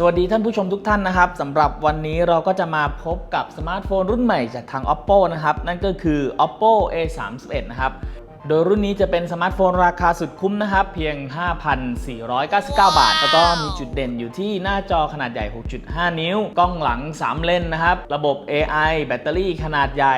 สวัสดีท่านผู้ชมทุกท่านนะครับสำหรับวันนี้เราก็จะมาพบกับสมาร์ทโฟนรุ่นใหม่จากทาง oppo นะครับ นั่นก็คือ oppo a 3 1 นะครับ โดยรุ่นนี้จะเป็นสมาร์ทโฟนราคาสุดคุ้มนะครับ เพียง 5,499 บาท แล้วก็มีจุดเด่นอยู่ที่หน้าจอขนาดใหญ่ 6.5 นิ้ว กล้องหลัง 3 เลนนะครับ ระบบ AI แบตเตอรี่ขนาดใหญ่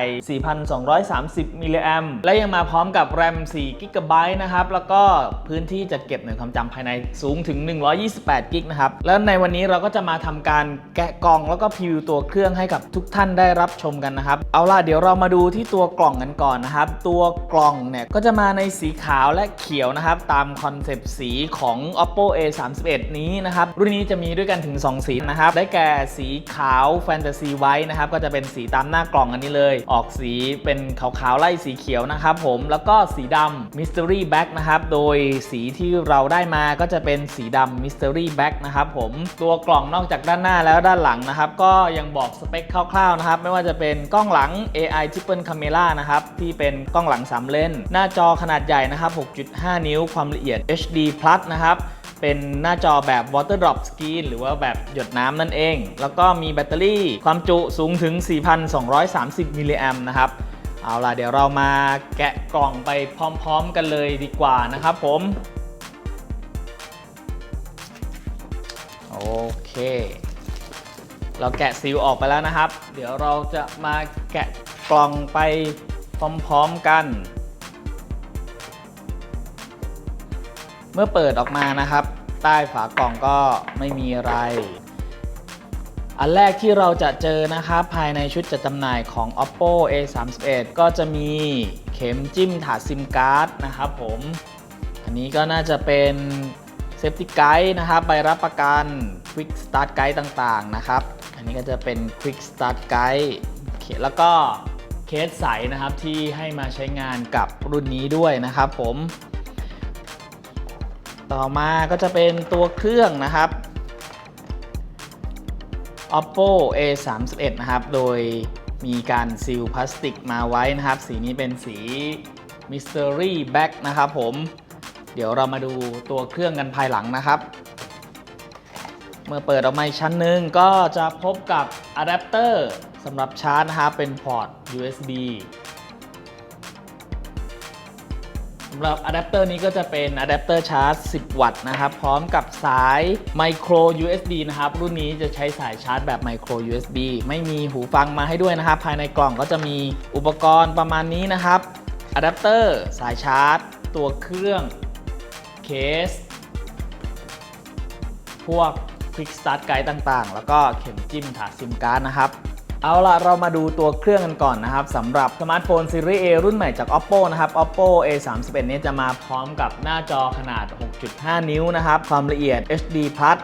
4,230 มิลลิแอมและยังมาพร้อมกับ RAM 4 g b นะครับ แล้วก็พื้นที่จัดเก็บในความจำภายในสูงถึง 128กิกนะครับ แล้วในวันนี้เราก็จะมาทำการแกะกล่องแล้วก็พรีวิวตัวเครื่องให้กับทุกท่านได้รับชมกันนะครับ เอาล่ะเดี๋ยวเรามาดูที่ตัวกล่องกันก่อนนะครับ ตัวกล่องเนี่ยก็จะมาในสีขาวและเขียวนะครับ ตามคอนเซปต์สีของ oppo a 3 1นี้นะครับ รุ่นนี้จะมีด้วยกันถึง 2 สีนะครับ ได้แก่สีขาวแฟนตาซีไว้นะครับ ก็จะเป็นสีตามหน้ากล่องอันนี้เลย ออกสีเป็นขาวๆ ไล่สีเขียวนะครับผม แล้วก็สีดำ mystery black นะครับ โดยสีที่เราได้มาก็จะเป็นสีดำ mystery black นะครับผม ตัวกล่องนอกจากด้านหน้าแล้วด้านหลังนะครับ ก็ยังบอกสเปคคร่าวๆนะครับ ไม่ว่าจะเป็นกล้องหลัง AI triple camera นะครับ ที่เป็นกล้องหลัง3เลนหน้าจอขนาดใหญ่นะครับ 6.5 นิ้วความละเอียด HD plus นะครับ เป็นหน้าจอแบบ water drop screen หรือว่าแบบหยดน้ำนั่นเอง แล้วก็มีแบตเตอรี่ความจุสูงถึง 4,230 มิลลิแอมนะครับ เอาล่ะเดี๋ยวเรามาแกะกล่องไปพร้อมๆกันเลยดีกว่านะครับผมโอเค เราแกะซีลออกไปแล้วนะครับ เดี๋ยวเราจะมาแกะกล่องไปพร้อมๆกัน เมื่อเปิดออกมานะครับ ใต้ฝากล่องก็ไม่มีอะไร อันแรกที่เราจะเจอนะครับ ภายในชุดจัดจำหน่ายของ oppo a 3 1ก็จะมีเข็มจิ้มถาดซิมการ์ดนะครับผม อันนี้ก็น่าจะเป็นเซฟตี้ไกด์นะครับใบรับประกัน Quick Start Guide ต่างๆนะครับ อันนี้ก็จะเป็น Quick Start Guide โอเคแล้วก็เคสใสนะครับที่ให้มาใช้งานกับรุ่นนี้ด้วยนะครับผม ต่อมาก็จะเป็นตัวเครื่องนะครับ oppo a 3 1นะครับ โดยมีการซีลพลาสติกมาไว้นะครับ สีนี้เป็นสี mystery black นะครับผม เดี๋ยวเรามาดูตัวเครื่องกันภายหลังนะครับ เมื่อเปิดออกมาอีกชั้นหนึ่งก็จะพบกับอะแดปเตอร์สำหรับชาร์จนะครับ เป็นพอร์ต USB สำหรับอะแดปเตอร์นี้ก็จะเป็นอะแดปเตอร์ชาร์จ 10 วัตต์นะครับ พร้อมกับสาย Micro USB นะครับ รุ่นนี้จะใช้สายชาร์จแบบ Micro USB ไม่มีหูฟังมาให้ด้วยนะครับ ภายในกล่องก็จะมีอุปกรณ์ประมาณนี้นะครับอะแดปเตอร์สายชาร์จ ตัวเครื่องเคส พวก Quick Start Guide ต่างๆ แล้วก็เข็มจิ้มถาดซิมการ์ดนะครับ เอาล่ะ เรามาดูตัวเครื่องกันก่อนนะครับสำหรับสมาร์ทโฟนซีรีส์ A รุ่นใหม่จาก oppo นะครับ oppo a 3 1นี้จะมาพร้อมกับหน้าจอขนาด 6.5 นิ้วนะครับ ความละเอียด HD plus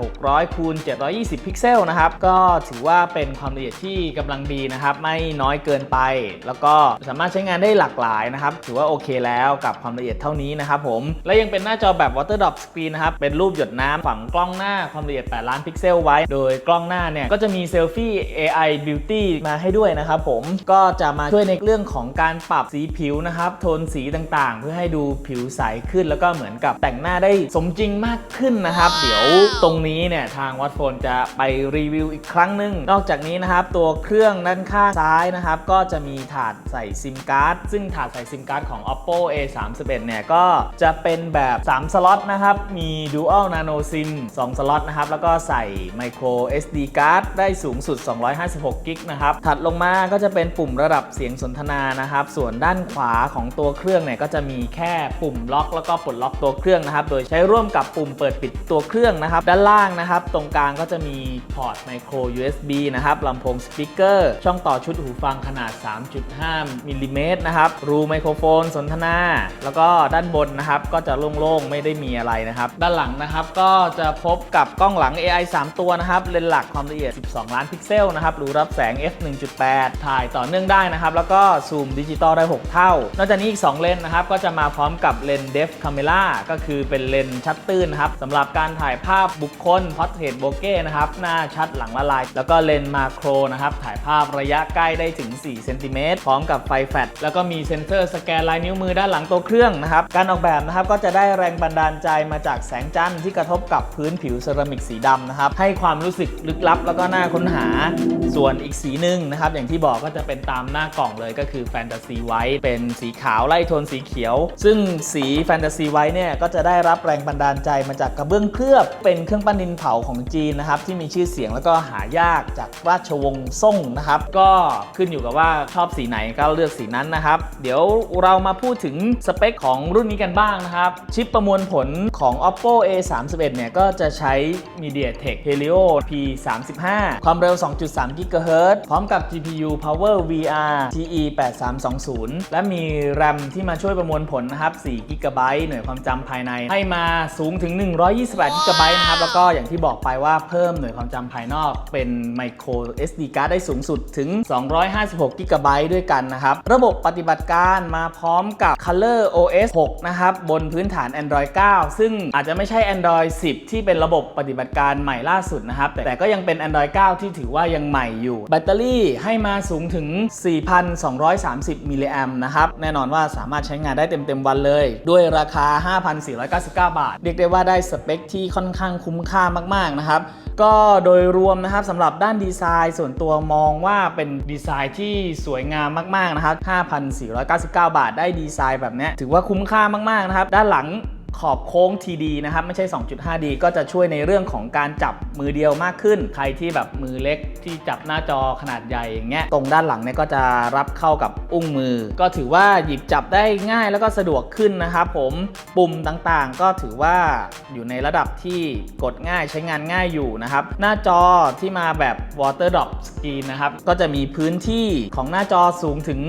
1,600คูณ720 พิกเซลนะครับ ก็ถือว่าเป็นความละเอียดที่กำลังดีนะครับ ไม่น้อยเกินไป แล้วก็สามารถใช้งานได้หลากหลายนะครับ ถือว่าโอเคแล้วกับความละเอียดเท่านี้นะครับผม และยังเป็นหน้าจอแบบ water drop screen นะครับ เป็นรูปหยดน้ำฝังกล้องหน้าความละเอียด 8 ล้านพิกเซลไว้ โดยกล้องหน้าเนี่ย ก็จะมีเซลฟี่ AI Beauty มาให้ด้วยนะครับผม ก็จะมาช่วยในเรื่องของการปรับสีผิวนะครับ โทนสีต่างๆ เพื่อให้ดูผิวใสขึ้น แล้วก็เหมือนกับแต่งหน้าได้สมจริงมากขึ้นนะครับ เดี๋ยวตรงนี้เนี่ยทางวัดโฟนจะไปรีวิวอีกครั้งหนึ่งนอกจากนี้นะครับ ตัวเครื่องด้านข้างซ้ายนะครับ ก็จะมีถาดใส่ซิมการ์ดซึ่งถาดใส่ซิมการ์ดของ oppo a 3 1เนี่ยก็จะเป็นแบบ 3 สล็อตนะครับ มี dual nano sim 2 สล็อตนะครับ แล้วก็ใส่ micro SD card ได้สูงสุด 256กิกนะครับ ถัดลงมาก็จะเป็นปุ่มระดับเสียงสนทนานะครับ ส่วนด้านขวาของตัวเครื่องเนี่ยก็จะมีแค่ปุ่มล็อก แล้วก็ปลดล็อกตัวเครื่องนะครับ โดยใช้ร่วมกับปุ่มเปิดปิดตัวเครื่องนะครับด้านล่างนะครับตรงกลางก็จะมีพอร์ต micro USB นะครับลำโพงสปีกเกอร์ช่องต่อชุดหูฟังขนาด 3.5มิลลิเมตรนะครับรูไมโครโฟนสนทนา แล้วก็ด้านบนนะครับก็จะโล่งๆ ไม่ได้มีอะไรนะครับด้านหลังนะครับก็จะพบกับกล้องหลัง AI 3 ตัวนะครับเลนส์หลักความละเอียด 12 ล้านพิกเซลนะครับรูรับแสง f 1.8 ถ่ายต่อเนื่องได้นะครับแล้วก็ซูมดิจิตอลได้ 6 เท่า นอกจากนี้อีก 2 เลนส์นะครับก็จะมาพร้อมกับเลนส์ depth camera ก็คือเป็นเลนส์ชัดตื้นนะครับสำหรับการถ่ายภาพาพบุคคล Portrait Bokeh นะครับ หน้าชัดหลังละลาย แล้วก็เลนส์มาโครนะครับ ถ่ายภาพระยะใกล้ได้ถึง 4 เซนติเมตรพร้อมกับไฟแฟลชแล้วก็มีเซ็นเซอร์สแกนลายนิ้วมือด้านหลังตัวเครื่องนะครับ การออกแบบนะครับก็จะได้แรงบันดาลใจมาจากแสงจันทร์ที่กระทบกับพื้นผิวเซรามิกสีดำนะครับ ให้ความรู้สึกลึกลับ แล้วก็น่าค้นหา ส่วนอีกสีหนึ่งนะครับ อย่างที่บอกก็จะเป็นตามหน้ากล่องเลยก็คือแฟนตาซีไวท์เป็นสีขาวไล่โทนสีเขียว ซึ่งสีแฟนตาซีไวท์เนี่ยก็จะได้รับแรงบันดาลใจมาจากกระเบื้องเคลือบเป็นเครื่องปั้นดินเผาของจีนนะครับที่มีชื่อเสียงแล้วก็หายากจากราชวงศ์ซ่งนะครับก็ขึ้นอยู่กับว่าชอบสีไหนก็เลือกสีนั้นนะครับเดี๋ยวเรามาพูดถึงสเปคของรุ่นนี้กันบ้างนะครับชิปประมวลผลของ oppo a 3 1เนี่ยก็จะใช้ MediaTek Helio P35 ความเร็ว 2.3 GHz พร้อมกับ GPU Power VR TE 8320 และมี RAM ที่มาช่วยประมวลผลนะครับ4 GB หน่วยความจำภายในให้มาสูงถึง 128 GB นะครับ แล้วก็อย่างที่บอกไปว่าเพิ่มหน่วยความจำภายนอกเป็น Micro SD card ได้สูงสุดถึง 256 GB ด้วยกันนะครับ ระบบปฏิบัติการมาพร้อมกับ Color OS 6 นะครับ บนพื้นฐาน Android 9 ซึ่งอาจจะไม่ใช่ Android 10 ที่เป็นระบบปฏิบัติการใหม่ล่าสุดนะครับ แต่แต่ก็ยังเป็น Android 9 ที่ถือว่ายังใหม่อยู่ แบตเตอรี่ให้มาสูงถึง 4,230 มิลลิแอมนะครับ แน่นอนว่าสามารถใช้งานได้เต็มๆวันเลย ด้วยราคา 5,499 บาท เรียกได้ว่าได้สเปคที่ค่อนข้างคุ้มค่ามากๆนะครับ ก็โดยรวมนะครับสำหรับด้านดีไซน์ส่วนตัวมองว่าเป็นดีไซน์ที่สวยงามมากๆนะครับ 5,499 บาทได้ดีไซน์แบบนี้ถือว่าคุ้มค่ามากๆนะครับ ด้านหลัง ขอบโค้ง TD นะครับ ไม่ใช่ 2.5D ก็จะช่วยในเรื่องของการจับมือเดียวมากขึ้น ใครที่แบบมือเล็กที่จับหน้าจอขนาดใหญ่อย่างเงี้ยตรงด้านหลังเนี่ยก็จะรับเข้ากับอุ้งมือ ก็ถือว่าหยิบจับได้ง่ายแล้วก็สะดวกขึ้นนะครับผมปุ่มต่างๆ ก็ถือว่าอยู่ในระดับที่กดง่ายใช้งานง่ายอยู่นะครับ หน้าจอที่มาแบบ water drop screen นะครับก็จะมีพื้นที่ของหน้าจอสูงถึง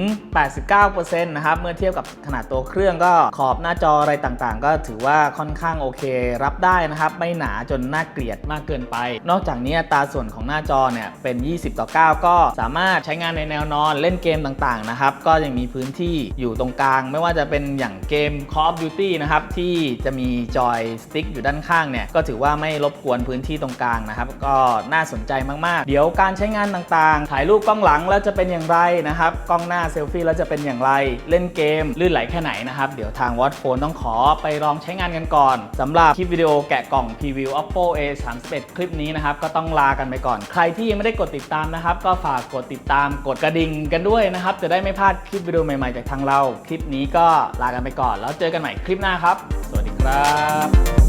89%นะครับเมื่อเทียบกับขนาดตัวเครื่องก็ขอบหน้าจออะไรต่างๆ ก็ถือว่าค่อนข้างโอเค รับได้นะครับ ไม่หนาจนน่าเกลียดมากเกินไป นอกจากนี้ตาส่วนของหน้าจอเนี่ยเป็น 20 ต่อ 9 ก็สามารถใช้งานในแนวนอนเล่นเกมต่างๆนะครับ ก็ยังมีพื้นที่อยู่ตรงกลาง ไม่ว่าจะเป็นอย่างเกม Call of Duty นะครับ ที่จะมีจอยสติ๊กอยู่ด้านข้างเนี่ยก็ถือว่าไม่รบกวนพื้นที่ตรงกลางนะครับ ก็น่าสนใจมากๆ เดี๋ยวการใช้งานต่างๆ ถ่ายรูปกล้องหลังแล้วจะเป็นอย่างไรนะครับกล้องหน้าเซลฟี่แล้วจะเป็นอย่างไร เล่นเกมลื่นไหลแค่ไหนนะครับเดี๋ยวทาง Watch Phone ต้องขอไปลองใช้งานกันก่อนสำหรับคลิปวิดีโอแกะกล่องพรีวิว Oppo A 3 1คลิปนี้นะครับก็ต้องลากันไปก่อน ใครที่ยังไม่ได้กดติดตามนะครับ ก็ฝากกดติดตามกดกระดิ่งกันด้วยนะครับ จะได้ไม่พลาดคลิปวิดีโอใหม่ๆจากทางเรา คลิปนี้ก็ลากันไปก่อน แล้วเจอกันใหม่คลิปหน้าครับ สวัสดีครับ